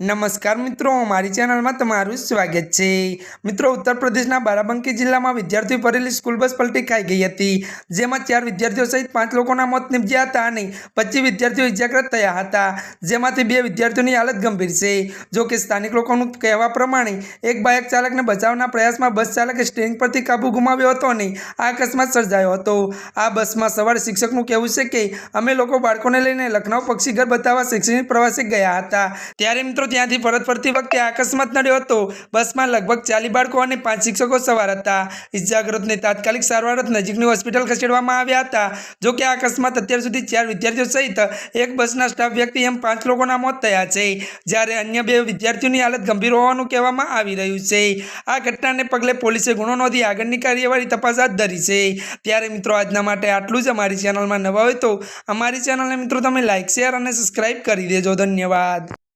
નમસ્કાર મિત્રો, મારી ચેનલમાં તમારું સ્વાગત છે. મિત્રો, ઉત્તર પ્રદેશના બારાબંકી જિલ્લામાં વિદ્યાર્થીઓ ભરેલી સ્કૂલ બસ પલટી ખાઈ ગઈ હતી, જેમાં ચાર વિદ્યાર્થીઓ સહિત પાંચ લોકોના મોત નિપજ્યા હતા અને પચીસ વિદ્યાર્થીઓ ઇજાગ્રસ્ત થયા હતા. જેમાંથી બે વિદ્યાર્થીઓની હાલત ગંભીર છે. જો કે સ્થાનિક લોકોનું કહેવા પ્રમાણે, એક બાઇક ચાલકને બચાવના પ્રયાસમાં બસ ચાલકે સ્ટેરિંગ પરથી કાબુ ગુમાવ્યો હતો અને આ અકસ્માત સર્જાયો હતો. આ બસમાં સવારે શિક્ષકનું કહેવું છે કે, અમે લોકો બાળકોને લઈને લખનઉ પક્ષીઘર બતાવવા શૈક્ષણિક પ્રવાસે ગયા હતા. ત્યારે મિત્રો ત્યાંથી પરત ફરતી વખતે અકસ્માત નડ્યો હતો. બસમાં લગભગ ચાલી બાળકો અને પાંચ શિક્ષકો સવાર હતા. ઇજાગ્રસ્તને તાત્કાલિક સારવાર નજીકની હોસ્પિટલ ખસેડવામાં આવ્યા હતા. જો કે આ અકસ્માત અત્યાર સુધી ચાર વિદ્યાર્થીઓ સહિત એક બસના સ્ટાફ વ્યક્તિ એમ પાંચ લોકોના મોત થયા છે. જ્યારે અન્ય બે વિદ્યાર્થીઓની હાલત ગંભીર હોવાનું કહેવામાં આવી રહ્યું છે. આ ઘટનાને પગલે પોલીસે ગુનો નોંધી આગળની કાર્યવાહી તપાસ હાથ ધરી છે. ત્યારે મિત્રો, આજના માટે આટલું જ. અમારી ચેનલમાં નવા હોય તો અમારી ચેનલને મિત્રો, તમે લાઇક શેર અને સબસ્ક્રાઈબ કરી દેજો. ધન્યવાદ.